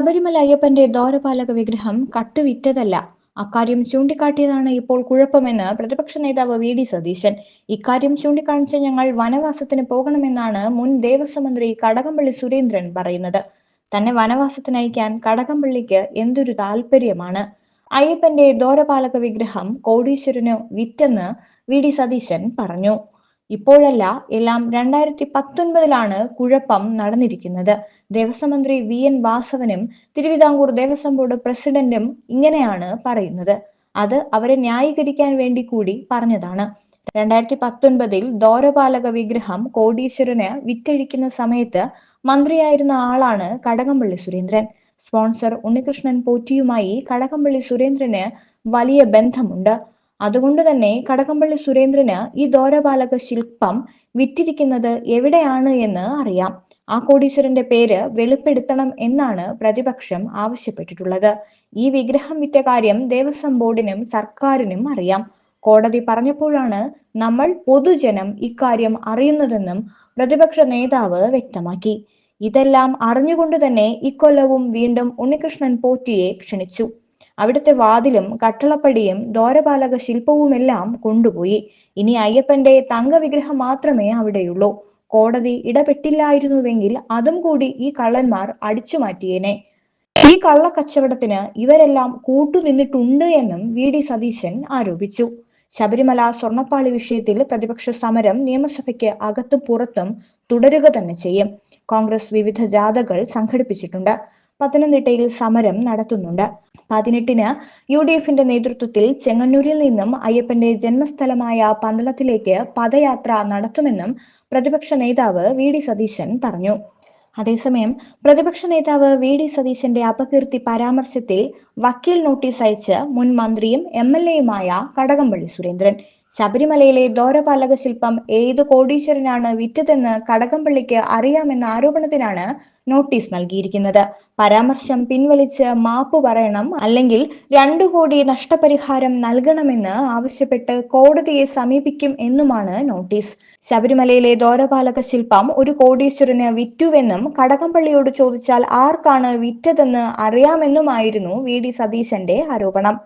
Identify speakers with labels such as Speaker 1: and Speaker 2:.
Speaker 1: ശബരിമല അയ്യപ്പന്റെ ദ്വാരപാലക വിഗ്രഹം കട്ടുവിറ്റതല്ല. അക്കാര്യം ചൂണ്ടിക്കാട്ടിയതാണ് ഇപ്പോൾ കുഴപ്പമെന്ന് പ്രതിപക്ഷ നേതാവ് വി ഡി സതീശൻ. ഇക്കാര്യം ചൂണ്ടിക്കാണിച്ച് ഞങ്ങൾ വനവാസത്തിന് പോകണമെന്നാണ് മുൻ ദേവസ്വം മന്ത്രി കടകംപള്ളി സുരേന്ദ്രൻ പറയുന്നത്. തന്നെ വനവാസത്തിന് അയക്കാൻ കടകംപള്ളിക്ക് എന്തൊരു താല്പര്യമാണ് അയ്യപ്പന്റെ ദ്വാരപാലക വിഗ്രഹം കോടീശ്വരന് വിറ്റെന്ന് വി ഡി സതീശൻ പറഞ്ഞു. ഇപ്പോഴല്ല എല്ലാം രണ്ടായിരത്തി പത്തൊൻപതിലാണ് കുഴപ്പം നടന്നിരിക്കുന്നത്. ദേവസ്വം മന്ത്രി വി. എൻ. വാസവനും തിരുവിതാംകൂർ ദേവസ്വം ബോർഡ് പ്രസിഡന്റും ഇങ്ങനെയാണ് പറയുന്നത്. അത് അവരെ ന്യായീകരിക്കാൻ വേണ്ടി കൂടി പറഞ്ഞതാണ്. രണ്ടായിരത്തി പത്തൊൻപതിൽ ദോരപാലക വിഗ്രഹം കോടീശ്വരന് വിറ്റഴിക്കുന്ന സമയത്ത് മന്ത്രിയായിരുന്ന ആളാണ് കടകംപള്ളി സുരേന്ദ്രൻ. സ്പോൺസർ ഉണ്ണികൃഷ്ണൻ പോറ്റിയുമായി കടകംപള്ളി സുരേന്ദ്രന് വലിയ ബന്ധമുണ്ട്. അതുകൊണ്ട് തന്നെ കടകംപള്ളി സുരേന്ദ്രന് ഈ ദ്വാരപാലക ശില്പം വിറ്റിരിക്കുന്നത് എവിടെയാണ് എന്ന് അറിയാം. ആ കോടീശ്വരന്റെ പേര് വെളിപ്പെടുത്തണം എന്നാണ് പ്രതിപക്ഷം ആവശ്യപ്പെട്ടിട്ടുള്ളത്. ഈ വിഗ്രഹം വിറ്റ കാര്യം ദേവസ്വം ബോർഡിനും സർക്കാരിനും അറിയാം. കോടതി പറഞ്ഞപ്പോഴാണ് നമ്മൾ പൊതുജനം ഇക്കാര്യം അറിയുന്നതെന്നും പ്രതിപക്ഷ നേതാവ് വ്യക്തമാക്കി. ഇതെല്ലാം അറിഞ്ഞുകൊണ്ട് തന്നെ ഇക്കൊല്ലവും വീണ്ടും ഉണ്ണികൃഷ്ണൻ പോറ്റിയെ ക്ഷണിച്ചു. അവിടുത്തെ വാതിലും കട്ടളപ്പടിയും ദ്വാരപാലക ശില്പവുമെല്ലാം കൊണ്ടുപോയി. ഇനി അയ്യപ്പന്റെ തങ്കവിഗ്രഹം മാത്രമേ അവിടെയുള്ളൂ. കോടതി ഇടപെട്ടില്ലായിരുന്നുവെങ്കിൽ അതും കൂടി ഈ കള്ളന്മാർ അടിച്ചു മാറ്റിയേനെ. ഈ കള്ളക്കച്ചവടത്തിന് ഇവരെല്ലാം കൂട്ടുനിന്നിട്ടുണ്ട് എന്നും വി. ഡി. സതീശൻ ആരോപിച്ചു. ശബരിമല സ്വർണപ്പാളി വിഷയത്തിൽ പ്രതിപക്ഷ സമരം നിയമസഭയ്ക്ക് അകത്തും പുറത്തും തുടരുക തന്നെ ചെയ്യും. കോൺഗ്രസ് വിവിധ ജാഥകൾ സംഘടിപ്പിച്ചിട്ടുണ്ട്. പത്തനംതിട്ടയിൽ സമരം നടത്തുന്നുണ്ട്. പതിനെട്ടിന് യു ഡി എഫിന്റെ നേതൃത്വത്തിൽ ചെങ്ങന്നൂരിൽ നിന്നും അയ്യപ്പന്റെ ജന്മസ്ഥലമായ പന്തളത്തിലേക്ക് പദയാത്ര നടത്തുമെന്നും പ്രതിപക്ഷ നേതാവ് വി ഡി സതീശൻ പറഞ്ഞു. അതേസമയം പ്രതിപക്ഷ നേതാവ് വി ഡി സതീശന്റെ അപകീർത്തി പരാമർശത്തിൽ വക്കീൽ നോട്ടീസ് അയച്ച് മുൻ മന്ത്രിയും എം എൽ എയുമായ കടകംപള്ളി സുരേന്ദ്രൻ. ശബരിമലയിലെ ദ്വാരപാലക ശില്പം ഏത് കോടീശ്വരനാണ് വിറ്റതെന്ന് കടകംപള്ളിക്ക് അറിയാമെന്ന ആരോപണത്തിനാണ് നോട്ടീസ് നൽകിയിരിക്കുന്നത്. പരാമർശം പിൻവലിച്ച് മാപ്പ് പറയണം അല്ലെങ്കിൽ രണ്ടു കോടി നഷ്ടപരിഹാരം നൽകണമെന്ന് ആവശ്യപ്പെട്ട് കോടതിയെ സമീപിക്കും എന്നുമാണ് നോട്ടീസ്. ശബരിമലയിലെ ദോരപാലക ശില്പം ഒരു കോടീശ്വരന് വിറ്റുവെന്നും കടകംപള്ളിയോട് ചോദിച്ചാൽ ആർക്കാണ് വിറ്റതെന്ന് അറിയാമെന്നുമായിരുന്നു വി. ഡി. സതീശന്റെ ആരോപണം.